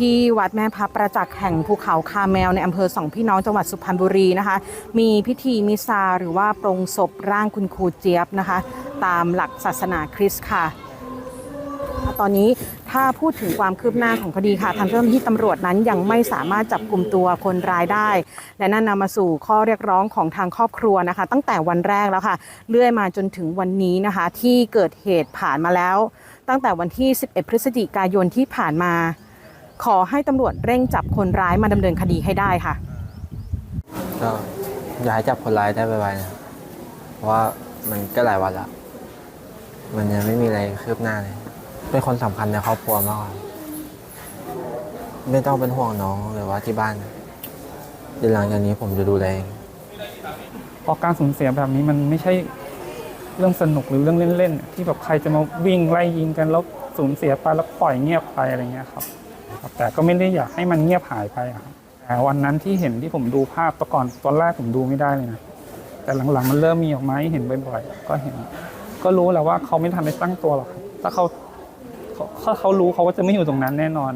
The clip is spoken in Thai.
ที่วัดแม่พระประจักษ์แห่งภูเขาคาแมวในอำเภอสองพี่น้องจังหวัดสุพรรณบุรีนะคะ มีพิธีมิซาหรือว่าปรงศพร่างคุณครูเจี๊ยบนะคะ ตามหลักศาสนาคริสต์ค่ะ ตอนนี้ถ้าพูดถึงความคืบหน้าของคดีค่ะ ทางเจ้าหน้าที่ตำรวจนั้นยังไม่สามารถจับกลุ่มตัวคนร้ายได้ และนั่นนำมาสู่ข้อเรียกร้องของทางครอบครัวนะคะ ตั้งแต่วันแรกแล้วค่ะ เลื่อยมาจนถึงวันนี้นะคะ ที่เกิดเหตุผ่านมาแล้ว ตั้งแต่วันที่ 11 พฤศจิกายนที่ผ่านมา ขอให้ตำรวจเร่งจับคนร้ายมาดำเนินคดีให้ได้ค่ะ ก็อยากให้จับคนร้ายได้ไวๆนะครับเพราะว่ามันก็หลายวันละมันยังไม่มีอะไรคืบหน้าเลย เป็นคนสำคัญในครอบครัวมากกว่าไม่ต้องเป็นห่วงน้องหรือว่าที่บ้านเดี๋ยวหลังจากนี้ผมจะดูแลเองเพราะการสูญเสียแบบนี้มันไม่ใช่เรื่องสนุกหรือเรื่องเล่นๆ ที่แบบใครจะมาวิ่งไล่ยิงกันแล้วสูญเสียไปแล้วปล่อยเงียบไปอะไรเงี้ยครับ ครับแต่ก็ไม่ได้อยากให้มันเงียบหายไปอะครับแต่วันนั้นที่เห็นที่ผมดูภาพตะก่อนตอนแรกผมดูไม่ได้เลยนะแต่หลังๆมันเริ่มมีออกมาให้เห็นบ่อยๆก็เห็น ก็รู้แล้วว่าเขาไม่ทันได้ตั้งตัวหรอกถ้าเขาเขาถ้าเขารู้เขาก็จะไม่อยู่ตรงนั้นแน่นอน